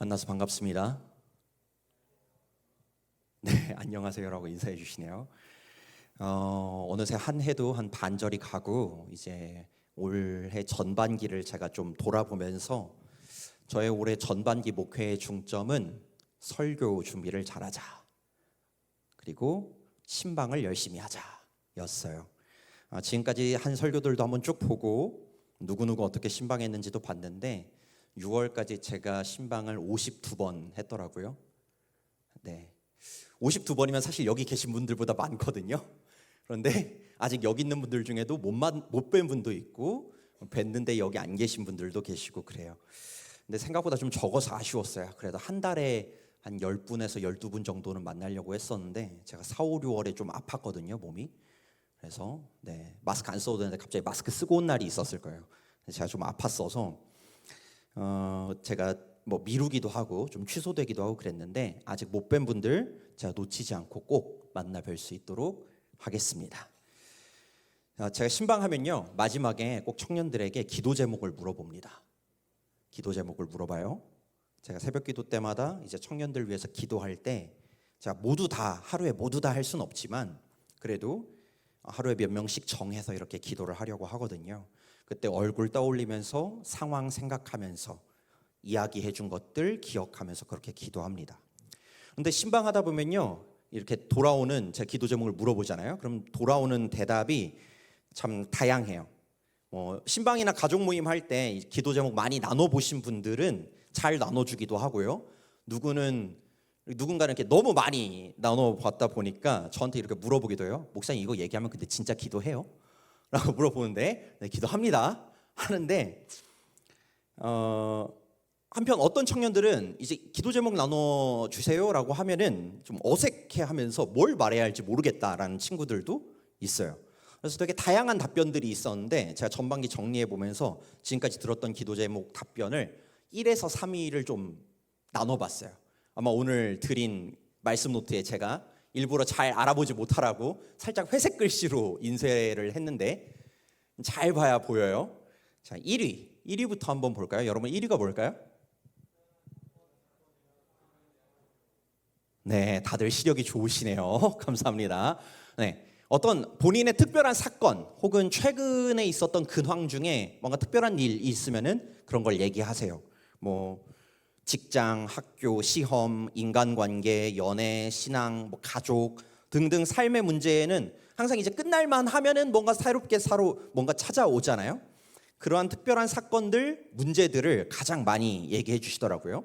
만나서 반갑습니다. 네, 안녕하세요라고 인사해 주시네요. 어, 어느새 한 해도 한 반절이 가고 이제 올해 전반기를 제가 좀 돌아보면서 저의 올해 전반기 목회의 중점은 설교 준비를 잘하자. 그리고 신방을 열심히 하자였어요. 아, 지금까지 한 설교들도 한번 쭉 보고 누구 누구 어떻게 신방했는지도 봤는데 6월까지 제가 신방을 52번 했더라고요. 네. 52번이면 사실 여기 계신 분들보다 많거든요. 그런데 아직 여기 있는 분들 중에도 못뵌 분도 있고 뵀는데 여기 안 계신 분들도 계시고 그래요. 근데 생각보다 좀 적어서 아쉬웠어요. 그래도 한 달에 한 10분에서 12분 정도는 만나려고 했었는데 제가 4, 5, 6월에 좀 아팠거든요, 몸이. 그래서 네, 마스크 안 써도 되는데 갑자기 마스크 쓰고 온 날이 있었을 거예요. 제가 좀 아팠어서 어, 제가 뭐 미루기도 하고 좀 취소되기도 하고 그랬는데 아직 못 뵌 분들 제가 놓치지 않고 꼭 만나 뵐 수 있도록 하겠습니다. 어, 제가 신방하면요 마지막에 꼭 청년들에게 기도 제목을 물어봅니다. 기도 제목을 물어봐요. 제가 새벽 기도 때마다 이제 청년들 위해서 기도할 때 제가 모두 다 하루에 모두 다 할 수는 없지만 그래도 하루에 몇 명씩 정해서 이렇게 기도를 하려고 하거든요. 그때 얼굴 떠올리면서 상황 생각하면서 이야기해 준 것들 기억하면서 그렇게 기도합니다. 근데 신방하다 보면요. 이렇게 돌아오는 제 기도 제목을 물어보잖아요. 그럼 돌아오는 대답이 참 다양해요. 뭐 신방이나 가족 모임 할 때 기도 제목 많이 나눠 보신 분들은 잘 나눠 주기도 하고요. 누구는 누군가는 이렇게 너무 많이 나눠 봤다 보니까 저한테 이렇게 물어보기도 해요. 목사님 이거 얘기하면 근데 진짜 기도해요? 라고 물어보는데 네, 기도합니다. 하는데 어, 한편 어떤 청년들은 이제 기도 제목 나눠 주세요라고 하면은 좀 어색해하면서 뭘 말해야 할지 모르겠다라는 친구들도 있어요. 그래서 되게 다양한 답변들이 있었는데 제가 전반기 정리해 보면서 지금까지 들었던 기도 제목 답변을 1에서 3위를 좀 나눠봤어요. 아마 오늘 드린 말씀 노트에 제가 일부러 잘 알아보지 못하라고 살짝 회색 글씨로 인쇄를 했는데 잘 봐야 보여요. 자, 1위. 1위부터 한번 볼까요? 여러분 1위가 뭘까요? 네, 다들 시력이 좋으시네요. 감사합니다. 네. 어떤 본인의 특별한 사건 혹은 최근에 있었던 근황 중에 뭔가 특별한 일이 있으면은 그런 걸 얘기하세요. 뭐 직장, 학교, 시험, 인간관계, 연애, 신앙, 뭐 가족 등등 삶의 문제에는 항상 이제 끝날만 하면은 뭔가 새롭게 사로 뭔가 찾아오잖아요. 그러한 특별한 사건들, 문제들을 가장 많이 얘기해 주시더라고요.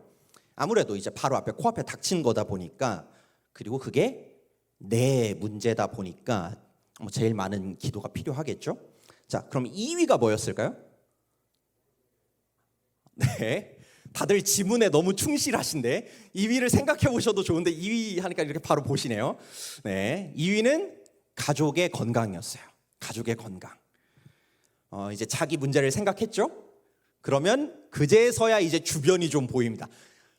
아무래도 이제 바로 앞에 코앞에 닥친 거다 보니까 그리고 그게 내 문제다 보니까 뭐 제일 많은 기도가 필요하겠죠. 자, 그럼 2위가 뭐였을까요? 네. 다들 지문에 너무 충실하신데 2위를 생각해 보셔도 좋은데 2위 하니까 이렇게 바로 보시네요. 네. 2위는 가족의 건강이었어요. 가족의 건강. 어, 이제 자기 문제를 생각했죠? 그러면 그제서야 이제 주변이 좀 보입니다.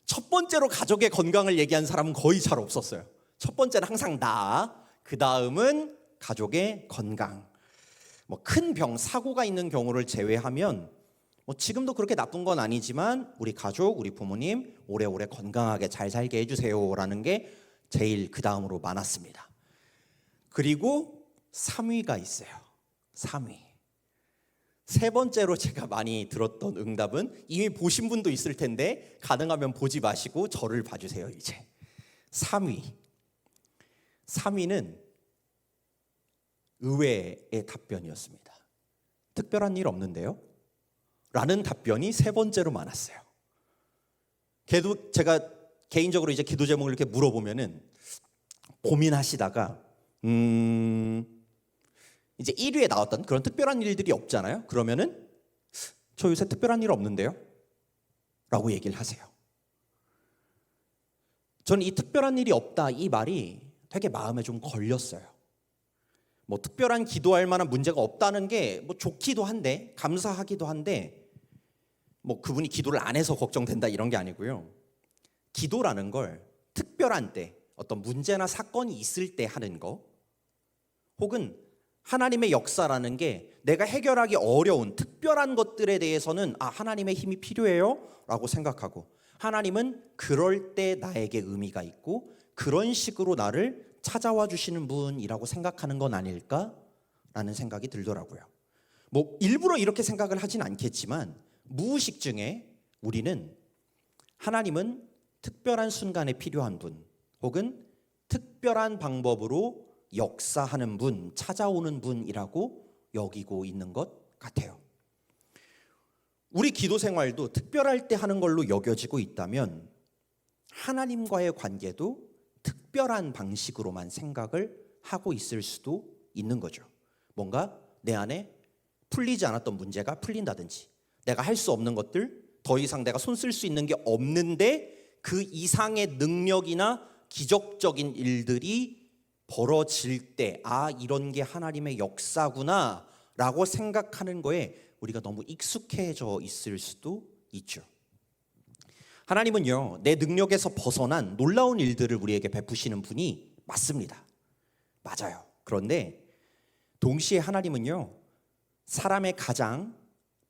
첫 번째로 가족의 건강을 얘기한 사람은 거의 잘 없었어요. 첫 번째는 항상 나, 그 다음은 가족의 건강. 뭐 큰 병, 사고가 있는 경우를 제외하면 뭐 지금도 그렇게 나쁜 건 아니지만 우리 가족, 우리 부모님 오래오래 건강하게 잘 살게 해주세요라는 게 제일 그 다음으로 많았습니다. 그리고 3위가 있어요. 3위. 세 번째로 제가 많이 들었던 응답은 이미 보신 분도 있을 텐데 가능하면 보지 마시고 저를 봐주세요 이제 3위 3위는 의외의 답변이었습니다 특별한 일 없는데요 라는 답변이 세 번째로 많았어요 걔도 제가 개인적으로 이제 기도 제목을 이렇게 물어보면은 고민하시다가 음 이제 1위에 나왔던 그런 특별한 일들이 없잖아요. 그러면은 저 요새 특별한 일 없는데요. 라고 얘기를 하세요. 저는 이 특별한 일이 없다 이 말이 되게 마음에 좀 걸렸어요. 뭐 특별한 기도할 만한 문제가 없다는 게 뭐 좋기도 한데 감사하기도 한데 뭐 그분이 기도를 안 해서 걱정된다 이런 게 아니고요. 기도라는 걸 특별한 때 어떤 문제나 사건이 있을 때 하는 거 혹은 하나님의 역사라는 게 내가 해결하기 어려운 특별한 것들에 대해서는 아 하나님의 힘이 필요해요 라고 생각하고 하나님은 그럴 때 나에게 의미가 있고 그런 식으로 나를 찾아와 주시는 분이라고 생각하는 건 아닐까라는 생각이 들더라고요. 뭐 일부러 이렇게 생각을 하진 않겠지만 무의식 중에 우리는 하나님은 특별한 순간에 필요한 분 혹은 특별한 방법으로 역사하는 분, 찾아오는 분이라고 여기고 있는 것 같아요. 우리 기도 생활도 특별할 때 하는 걸로 여겨지고 있다면 하나님과의 관계도 특별한 방식으로만 생각을 하고 있을 수도 있는 거죠. 뭔가 내 안에 풀리지 않았던 문제가 풀린다든지 내가 할 수 없는 것들 더 이상 내가 손 쓸 수 있는 게 없는데 그 이상의 능력이나 기적적인 일들이 벌어질 때 아 이런 게 하나님의 역사구나 라고 생각하는 거에 우리가 너무 익숙해져 있을 수도 있죠. 하나님은요, 내 능력에서 벗어난 놀라운 일들을 우리에게 베푸시는 분이 맞습니다. 맞아요. 그런데 동시에 하나님은요, 사람의 가장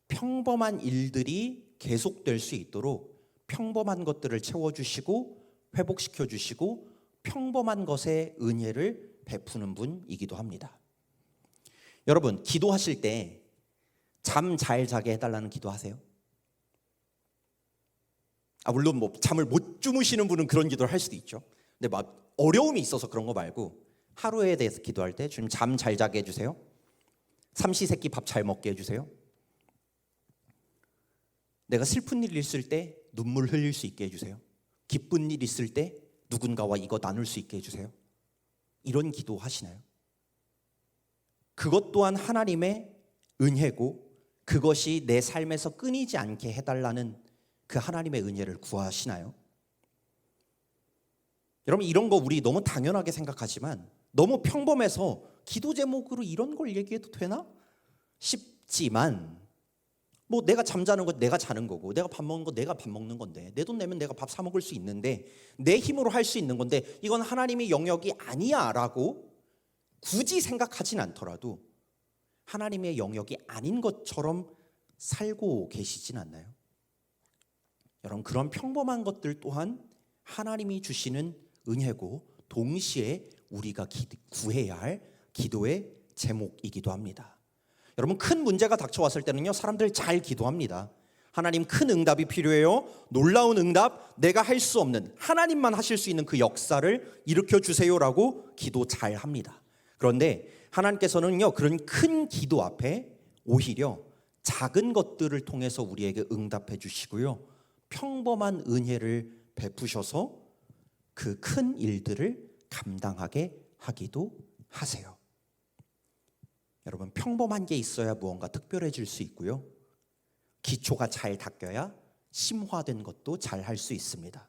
평범한 일들이 계속될 수 있도록 평범한 것들을 채워주시고 회복시켜 주시고 평범한 것에 은혜를 베푸는 분이기도 합니다. 여러분, 기도하실 때 잠 잘 자게 해달라는 기도하세요? 아, 물론 뭐 잠을 못 주무시는 분은 그런 기도를 할 수도 있죠. 근데 막 어려움이 있어서 그런 거 말고 하루에 대해서 기도할 때 주님 잠 잘 자게 해주세요. 삼시세끼 밥 잘 먹게 해주세요. 내가 슬픈 일 있을 때 눈물 흘릴 수 있게 해주세요. 기쁜 일 있을 때 누군가와 이거 나눌 수 있게 해주세요. 이런 기도 하시나요? 그것 또한 하나님의 은혜고 그것이 내 삶에서 끊이지 않게 해달라는 그 하나님의 은혜를 구하시나요? 여러분 이런 거 우리 너무 당연하게 생각하지만 너무 평범해서 기도 제목으로 이런 걸 얘기해도 되나 싶지만 뭐 내가 잠자는 거 내가 자는 거고 내가 밥 먹는 거 내가 밥 먹는 건데 내 돈 내면 내가 밥 사 먹을 수 있는데 내 힘으로 할 수 있는 건데 이건 하나님의 영역이 아니야라고 굳이 생각하진 않더라도 하나님의 영역이 아닌 것처럼 살고 계시진 않나요? 여러분 그런 평범한 것들 또한 하나님이 주시는 은혜고 동시에 우리가 기, 구해야 할 기도의 제목이기도 합니다. 여러분 큰 문제가 닥쳐왔을 때는요 사람들 잘 기도합니다. 하나님 큰 응답이 필요해요. 놀라운 응답, 내가 할 수 없는 하나님만 하실 수 있는 그 역사를 일으켜 주세요라고 기도 잘 합니다. 그런데 하나님께서는요 그런 큰 기도 앞에 오히려 작은 것들을 통해서 우리에게 응답해 주시고요. 평범한 은혜를 베푸셔서 그 큰 일들을 감당하게 하기도 하세요. 여러분 평범한 게 있어야 무언가 특별해질 수 있고요. 기초가 잘 닦여야 심화된 것도 잘 할 수 있습니다.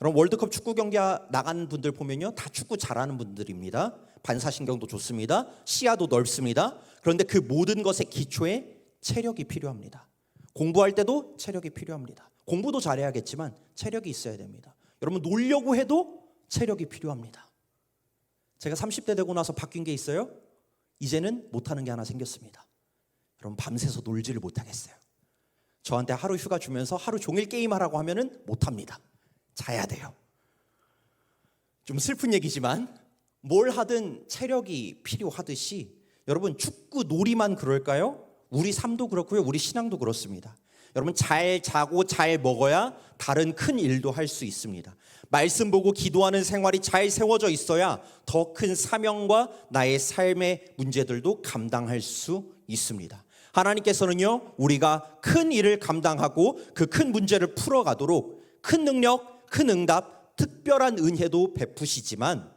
여러분 월드컵 축구 경기 나간 분들 보면요 다 축구 잘하는 분들입니다. 반사신경도 좋습니다. 시야도 넓습니다. 그런데 그 모든 것의 기초에 체력이 필요합니다. 공부할 때도 체력이 필요합니다. 공부도 잘해야겠지만 체력이 있어야 됩니다. 여러분 놀려고 해도 체력이 필요합니다. 제가 30대 되고 나서 바뀐 게 있어요. 이제는 못하는 게 하나 생겼습니다. 여러분 밤새서 놀지를 못하겠어요. 저한테 하루 휴가 주면서 하루 종일 게임하라고 하면은 못합니다. 자야 돼요. 좀 슬픈 얘기지만 뭘 하든 체력이 필요하듯이 여러분 축구 놀이만 그럴까요? 우리 삶도 그렇고요. 우리 신앙도 그렇습니다. 여러분 잘 자고 잘 먹어야 다른 큰 일도 할 수 있습니다. 말씀 보고 기도하는 생활이 잘 세워져 있어야 더 큰 사명과 나의 삶의 문제들도 감당할 수 있습니다. 하나님께서는요, 우리가 큰 일을 감당하고 그 큰 문제를 풀어가도록 큰 능력, 큰 응답, 특별한 은혜도 베푸시지만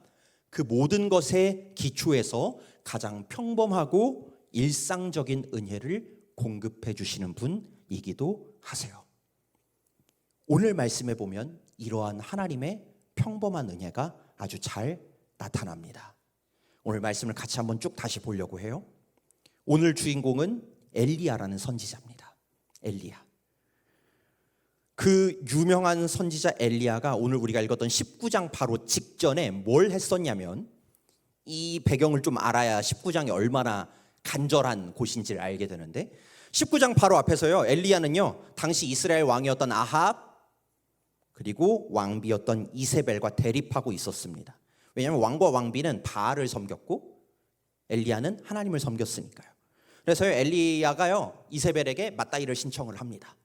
그 모든 것의 기초에서 가장 평범하고 일상적인 은혜를 공급해 주시는 분 이기도 하세요. 오늘 말씀에 보면 이러한 하나님의 평범한 은혜가 아주 잘 나타납니다. 오늘 말씀을 같이 한번 쭉 다시 보려고 해요. 오늘 주인공은 엘리야라는 선지자입니다. 엘리야. 그 유명한 선지자 엘리야가 오늘 우리가 읽었던 19장 바로 직전에 뭘 했었냐면 이 배경을 좀 알아야 19장이 얼마나 간절한 곳인지를 알게 되는데 19장 바로 앞에서요 엘리야는요 당시 이스라엘 왕이었던 아합 그리고 왕비였던 이세벨과 대립하고 있었습니다. 왜냐하면 왕과 왕비는 바알을 섬겼고 엘리야는 하나님을 섬겼으니까요. 그래서 엘리야가요 이세벨에게 맞다이를 신청을 합니다.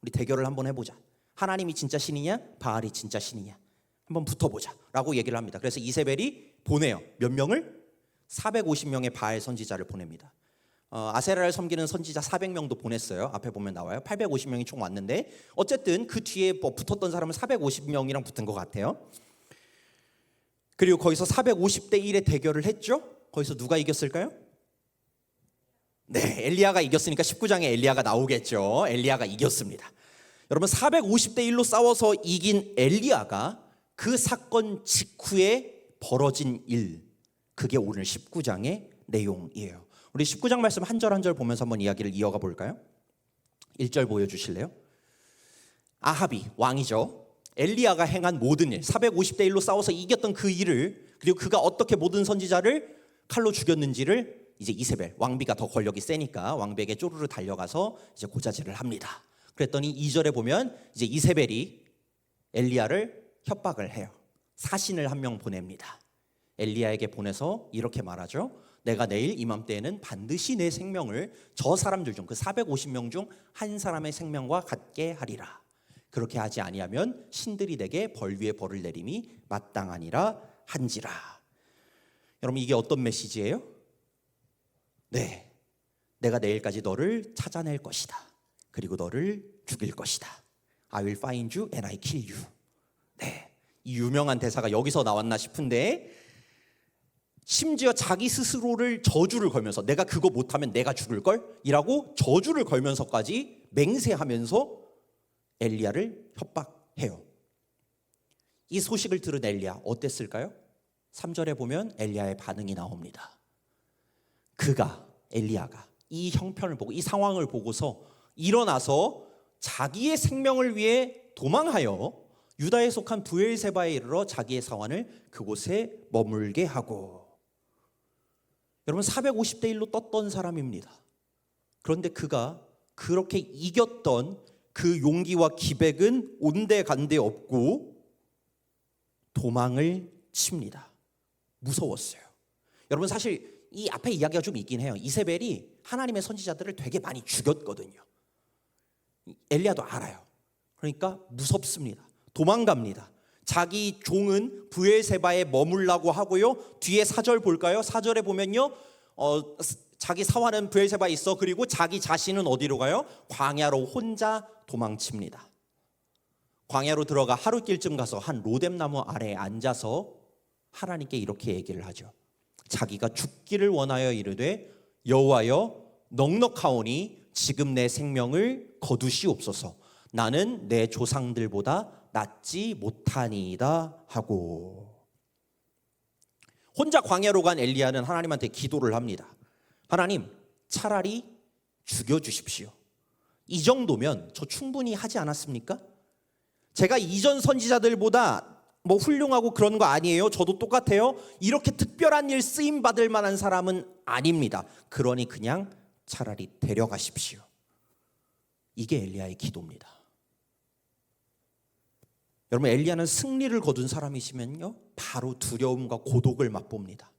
우리 대결을 한번 해보자. 하나님이 진짜 신이냐, 바알이 진짜 신이냐, 한번 붙어보자라고 얘기를 합니다. 그래서 이세벨이 보내요. 몇 명을? 450명의 바알 선지자를 보냅니다. 어, 아세라를 섬기는 선지자 400명도 보냈어요. 앞에 보면 나와요. 850명이 총 왔는데 어쨌든 그 뒤에 뭐 붙었던 사람은 450명이랑 붙은 것 같아요. 그리고 거기서 450대 1의 대결을 했죠. 거기서 누가 이겼을까요? 네, 엘리야가 이겼으니까 19장에 엘리야가 나오겠죠. 엘리야가 이겼습니다. 여러분 450대 1로 싸워서 이긴 엘리야가 그 사건 직후에 벌어진 일 그게 오늘 19장의 내용이에요. 우리 19장 말씀 한 절 한 절 보면서 한번 이야기를 이어가 볼까요? 1절 보여 주실래요? 아합이 왕이죠. 엘리야가 행한 모든 일, 450대 1로 싸워서 이겼던 그 일을 그리고 그가 어떻게 모든 선지자를 칼로 죽였는지를 이제 이세벨 왕비가 더 권력이 세니까 왕비에게 쪼르르 달려가서 이제 고자질을 합니다. 그랬더니 2절에 보면 이제 이세벨이 엘리야를 협박을 해요. 사신을 한 명 보냅니다. 엘리야에게 보내서 이렇게 말하죠. 내가 내일 이맘때에는 반드시 내 생명을 저 사람들 중 그 450명 중 한 사람의 생명과 같게 하리라. 그렇게 하지 아니하면 신들이 내게 벌 위에 벌을 내림이 마땅하니라 한지라. 여러분 이게 어떤 메시지예요? 네. 내가 내일까지 너를 찾아낼 것이다. 그리고 너를 죽일 것이다. I will find you and I kill you. 네. 이 유명한 대사가 여기서 나왔나 싶은데 심지어 자기 스스로를 저주를 걸면서 내가 그거 못하면 내가 죽을 걸 이라고 저주를 걸면서까지 맹세하면서 엘리야를 협박해요. 이 소식을 들은 엘리야 어땠을까요? 3절에 보면 엘리야의 반응이 나옵니다. 그가 엘리야가 이 형편을 보고 이 상황을 보고서 일어나서 자기의 생명을 위해 도망하여 유다에 속한 부엘세바에 이르러 자기의 사환을 그곳에 머물게 하고 여러분 450대 1로 떴던 사람입니다. 그런데 그가 그렇게 이겼던 그 용기와 기백은 온데간데 없고 도망을 칩니다. 무서웠어요. 여러분 사실 이 앞에 이야기가 좀 있긴 해요. 이세벨이 하나님의 선지자들을 되게 많이 죽였거든요. 엘리야도 알아요. 그러니까 무섭습니다. 도망갑니다. 자기 종은 부엘세바에 머물라고 하고요. 뒤에 사절 볼까요? 사절에 보면요. 어, 자기 사환은 부엘세바에 있어. 그리고 자기 자신은 어디로 가요? 광야로 혼자 도망칩니다. 광야로 들어가 하루길쯤 가서 한 로뎀나무 아래에 앉아서 하나님께 이렇게 얘기를 하죠. 자기가 죽기를 원하여 이르되 여호와여 넉넉하오니 지금 내 생명을 거두시옵소서. 나는 내 조상들보다 낫지 못하니이다 하고 혼자 광야로 간 엘리야는 하나님한테 기도를 합니다. 하나님 차라리 죽여 주십시오. 이 정도면 저 충분히 하지 않았습니까? 제가 이전 선지자들보다 뭐 훌륭하고 그런 거 아니에요. 저도 똑같아요. 이렇게 특별한 일 쓰임 받을 만한 사람은 아닙니다. 그러니 그냥 차라리 데려가십시오. 이게 엘리야의 기도입니다. 여러분 엘리야는 승리를 거둔 사람이시면요 바로 두려움과 고독을 맛봅니다.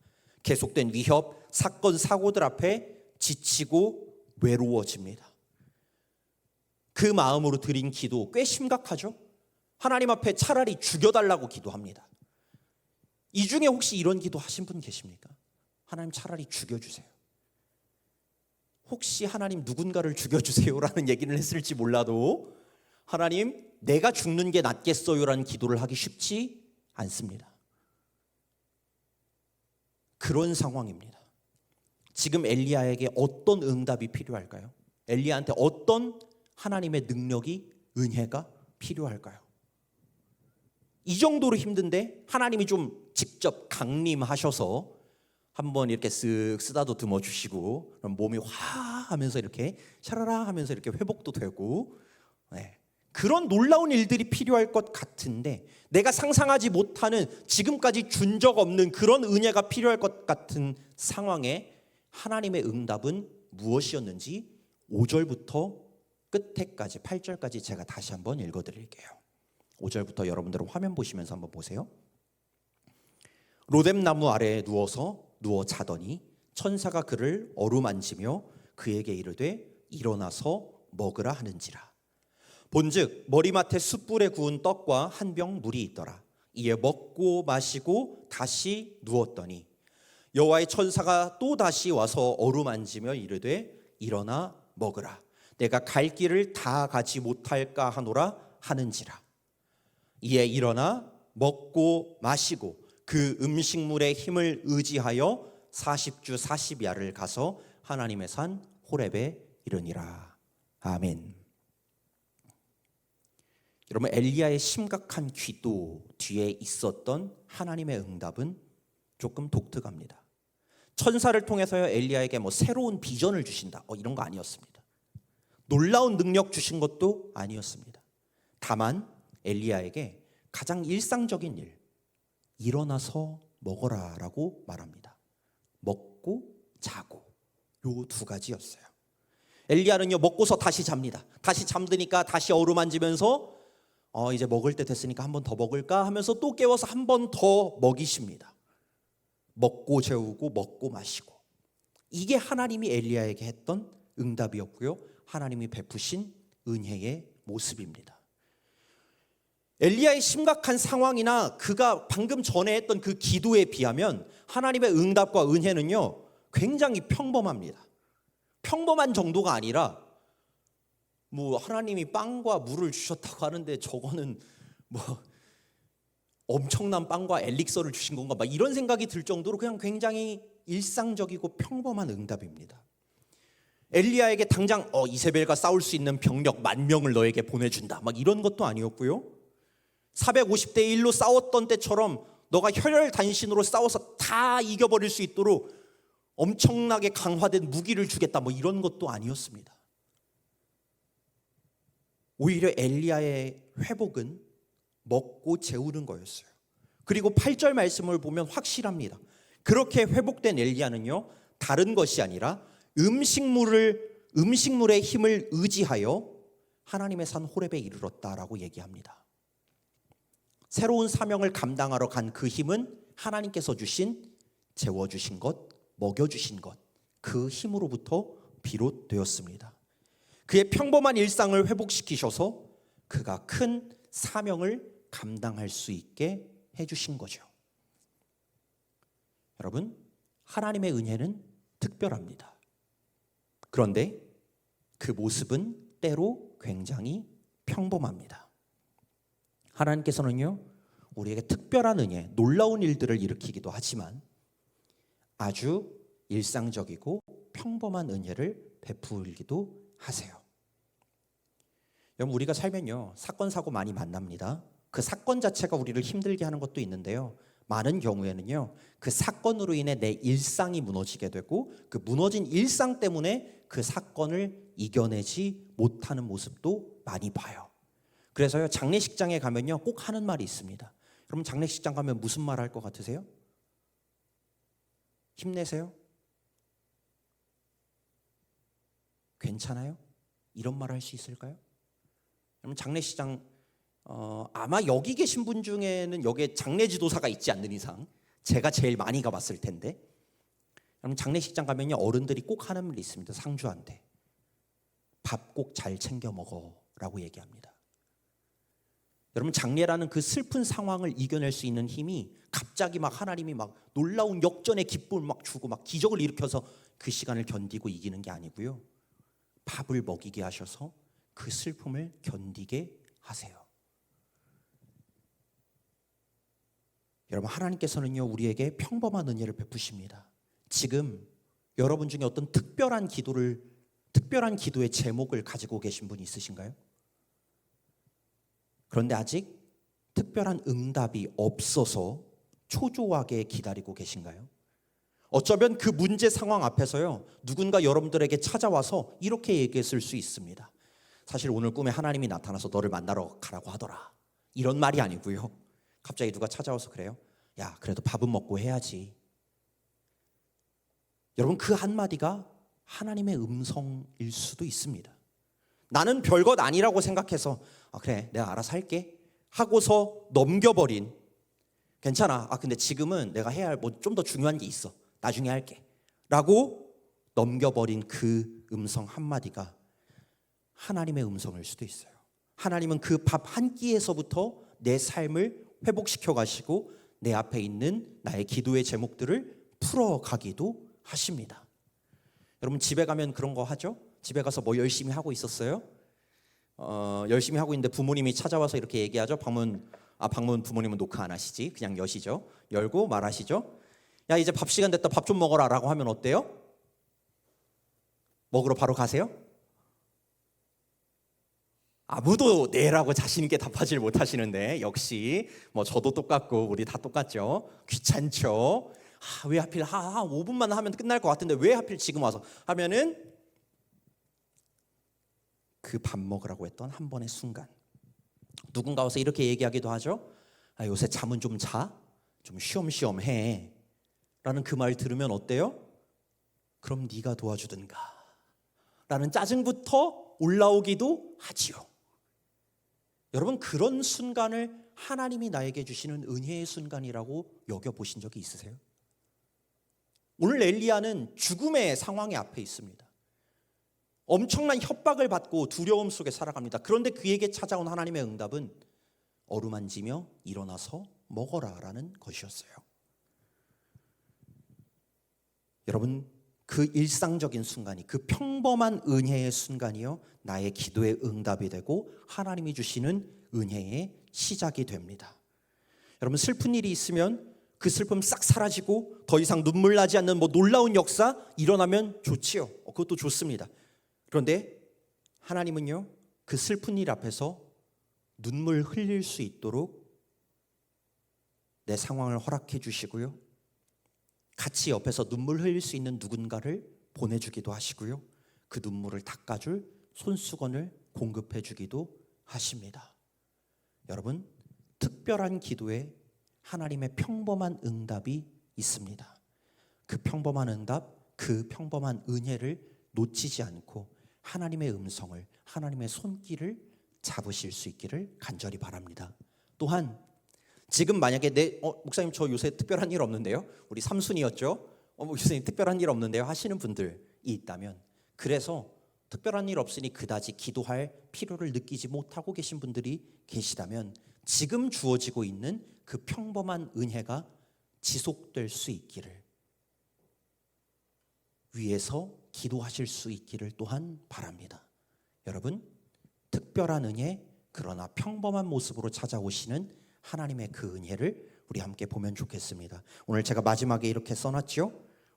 계속된 위협, 사건, 사고들 앞에 지치고 외로워집니다. 그 마음으로 드린 기도 꽤 심각하죠. 하나님 앞에 차라리 죽여달라고 기도합니다. 이 중에 혹시 이런 기도 하신 분 계십니까? 하나님 차라리 죽여주세요. 혹시 하나님 누군가를 죽여주세요라는 얘기를 했을지 몰라도 하나님 내가 죽는 게 낫겠어요라는 기도를 하기 쉽지 않습니다. 그런 상황입니다. 지금 엘리야에게 어떤 응답이 필요할까요? 엘리야한테 어떤 하나님의 능력이 은혜가 필요할까요? 이 정도로 힘든데 하나님이 좀 직접 강림하셔서 한번 이렇게 쓱 쓰다도 주시고 몸이 화 하면서 이렇게 샤라라 하면서 이렇게 회복도 되고 네. 그런 놀라운 일들이 필요할 것 같은데 내가 상상하지 못하는 지금까지 준 적 없는 그런 은혜가 필요할 것 같은 상황에 하나님의 응답은 무엇이었는지 5절부터 끝에까지 8절까지 제가 다시 한번 읽어 드릴게요. 5절부터 여러분들은 화면 보시면서 한번 보세요. 로뎀 나무 아래에 누워서 누워 자더니 천사가 그를 어루만지며 그에게 이르되 일어나서 먹으라 하는지라. 본즉 머리맡에 숯불에 구운 떡과 한 병 물이 있더라. 이에 먹고 마시고 다시 누웠더니 여호와의 천사가 또 다시 와서 어루만지며 이르되 일어나 먹으라. 내가 갈 길을 다 가지 못할까 하노라 하는지라. 이에 일어나 먹고 마시고 그 음식물의 힘을 의지하여 40주 40야를 가서 하나님의 산 호렙에 이르니라. 아멘. 여러분 엘리야의 심각한 기도 뒤에 있었던 하나님의 응답은 조금 독특합니다. 천사를 통해서요 엘리야에게 뭐 새로운 비전을 주신다. 어, 이런 거 아니었습니다. 놀라운 능력 주신 것도 아니었습니다. 다만 엘리야에게 가장 일상적인 일 일어나서 먹어라라고 말합니다. 먹고 자고 요 두 가지였어요. 엘리야는요 먹고서 다시 잡니다. 다시 잠드니까 다시 어루만지면서 어 이제 먹을 때 됐으니까 한 번 더 먹을까 하면서 또 깨워서 한 번 더 먹이십니다. 먹고 재우고 먹고 마시고 이게 하나님이 엘리야에게 했던 응답이었고요. 하나님이 베푸신 은혜의 모습입니다. 엘리야의 심각한 상황이나 그가 방금 전에 했던 그 기도에 비하면 하나님의 응답과 은혜는요 굉장히 평범합니다. 평범한 정도가 아니라 뭐 하나님이 빵과 물을 주셨다고 하는데 저거는 뭐 엄청난 빵과 엘릭서를 주신 건가 막 이런 생각이 들 정도로 그냥 굉장히 일상적이고 평범한 응답입니다. 엘리야에게 당장 어 이세벨과 싸울 수 있는 병력 만 명을 너에게 보내준다 막 이런 것도 아니었고요. 450대 1로 싸웠던 때처럼 너가 혈혈단신으로 싸워서 다 이겨버릴 수 있도록 엄청나게 강화된 무기를 주겠다 뭐 이런 것도 아니었습니다. 오히려 엘리야의 회복은 먹고 재우는 거였어요. 그리고 8절 말씀을 보면 확실합니다. 그렇게 회복된 엘리야는요. 다른 것이 아니라 음식물을 음식물의 힘을 의지하여 하나님의 산 호렙에 이르렀다라고 얘기합니다. 새로운 사명을 감당하러 간 그 힘은 하나님께서 주신 재워 주신 것, 먹여 주신 것, 그 힘으로부터 비롯되었습니다. 그의 평범한 일상을 회복시키셔서 그가 큰 사명을 감당할 수 있게 해 주신 거죠. 여러분, 하나님의 은혜는 특별합니다. 그런데 그 모습은 때로 굉장히 평범합니다. 하나님께서는요, 우리에게 특별한 은혜, 놀라운 일들을 일으키기도 하지만 아주 일상적이고 평범한 은혜를 베풀기도 하세요. 여러분, 우리가 살면요, 사건, 사고 많이 만납니다. 그 사건 자체가 우리를 힘들게 하는 것도 있는데요. 많은 경우에는요, 그 사건으로 인해 내 일상이 무너지게 되고 그 무너진 일상 때문에 그 사건을 이겨내지 못하는 모습도 많이 봐요. 그래서요, 장례식장에 가면요, 꼭 하는 말이 있습니다. 여러분, 장례식장 가면 무슨 말 할 것 같으세요? 힘내세요? 괜찮아요? 이런 말할수 있을까요? 여러분, 장례식장 어, 아마 여기 계신 분 중에는 여기에 장례 지도사가 있지 않는 이상 제가 제일 많이 가봤을 텐데 여러분 장례식장 가면요 어른들이 꼭 하는 말이 있습니다 상주한테 밥 꼭 잘 챙겨 먹어라고 얘기합니다. 여러분 장례라는 그 슬픈 상황을 이겨낼 수 있는 힘이 갑자기 막 하나님이 막 놀라운 역전의 기쁨을 막 주고 막 기적을 일으켜서 그 시간을 견디고 이기는 게 아니고요 밥을 먹이게 하셔서 그 슬픔을 견디게 하세요. 여러분 하나님께서는요 우리에게 평범한 은혜를 베푸십니다. 지금 여러분 중에 어떤 특별한 기도를 특별한 기도의 제목을 가지고 계신 분이 있으신가요? 그런데 아직 특별한 응답이 없어서 초조하게 기다리고 계신가요? 어쩌면 그 문제 상황 앞에서요 누군가 여러분들에게 찾아와서 이렇게 얘기했을 수 있습니다. 사실 오늘 꿈에 하나님이 나타나서 너를 만나러 가라고 하더라. 이런 말이 아니고요. 갑자기 누가 찾아와서 그래요. 야, 그래도 밥은 먹고 해야지. 여러분 그 한마디가 하나님의 음성일 수도 있습니다. 나는 별것 아니라고 생각해서 아, 그래 내가 알아서 할게 하고서 넘겨버린 괜찮아. 아 근데 지금은 내가 해야 할 뭐 좀 더 중요한 게 있어. 나중에 할게. 라고 넘겨버린 그 음성 한마디가 하나님의 음성일 수도 있어요. 하나님은 그 밥 한 끼에서부터 내 삶을 회복시켜 가시고 내 앞에 있는 나의 기도의 제목들을 풀어 가기도 하십니다. 여러분 집에 가면 그런 거 하죠? 집에 가서 뭐 열심히 하고 있었어요? 어, 열심히 하고 있는데 부모님이 찾아와서 이렇게 얘기하죠. 방문 아 방문 부모님은 녹화 안 하시지. 그냥 여시죠. 열고 말하시죠. 야 이제 밥 시간 됐다. 밥 좀 먹어라 라고 하면 어때요? 먹으러 바로 가세요? 아무도 네라고 자신 있게 답하지 못하시는데 역시 뭐 저도 똑같고 우리 다 똑같죠. 귀찮죠. 아, 왜 하필 하, 한 5분만 하면 끝날 것 같은데 왜 하필 지금 와서 하면은 그 밥 먹으라고 했던 한 번의 순간 누군가 와서 이렇게 얘기하기도 하죠. 아, 요새 잠은 좀 자, 좀 쉬엄쉬엄 해. 라는 그 말 들으면 어때요? 그럼 네가 도와주든가. 라는 짜증부터 올라오기도 하지요. 여러분 그런 순간을 하나님이 나에게 주시는 은혜의 순간이라고 여겨 보신 적이 있으세요? 오늘 엘리야는 죽음의 상황에 앞에 있습니다. 엄청난 협박을 받고 두려움 속에 살아갑니다. 그런데 그에게 찾아온 하나님의 응답은 어루만지며 일어나서 먹어라라는 것이었어요. 여러분 그 일상적인 순간이 그 평범한 은혜의 순간이요 나의 기도의 응답이 되고 하나님이 주시는 은혜의 시작이 됩니다. 여러분 슬픈 일이 있으면 그 슬픔 싹 사라지고 더 이상 눈물 나지 않는 뭐 놀라운 역사 일어나면 좋지요. 어, 그것도 좋습니다. 그런데 하나님은요 그 슬픈 일 앞에서 눈물 흘릴 수 있도록 내 상황을 허락해 주시고요. 같이 옆에서 눈물 흘릴 수 있는 누군가를 보내주기도 하시고요. 그 눈물을 닦아줄 손수건을 공급해 주기도 하십니다. 여러분, 특별한 기도에 하나님의 평범한 응답이 있습니다. 그 평범한 응답, 그 평범한 은혜를 놓치지 않고 하나님의 음성을, 하나님의 손길을 잡으실 수 있기를 간절히 바랍니다. 또한 지금 만약에 내 어, 목사님 저 요새 특별한 일 없는데요. 우리 삼순이었죠. 어, 목사님 특별한 일 없는데요. 하시는 분들이 있다면 그래서 특별한 일 없으니 그다지 기도할 필요를 느끼지 못하고 계신 분들이 계시다면 지금 주어지고 있는 그 평범한 은혜가 지속될 수 있기를 위해서 기도하실 수 있기를 또한 바랍니다. 여러분, 특별한 은혜 그러나 평범한 모습으로 찾아오시는 하나님의 그 은혜를 우리 함께 보면 좋겠습니다. 오늘 제가 마지막에 이렇게 써놨죠.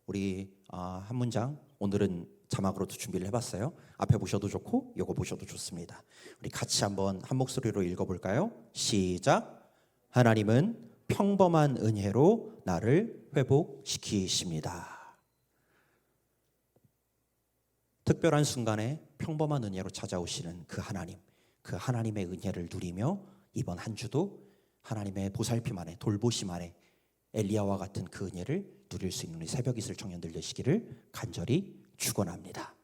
우리 아, 한 문장 오늘은 자막으로도 준비를 해봤어요. 앞에 보셔도 좋고 요거 보셔도 좋습니다. 우리 같이 한번 한 목소리로 읽어볼까요? 시작. 하나님은 평범한 은혜로 나를 회복시키십니다. 특별한 순간에 평범한 은혜로 찾아오시는 그 하나님, 그 하나님의 은혜를 누리며 이번 한 주도 하나님의 보살핌 안에 돌보심 안에 엘리야와 같은 그 은혜를 누릴 수 있는 새벽 이슬 청년들 되시기를 간절히 축원합니다.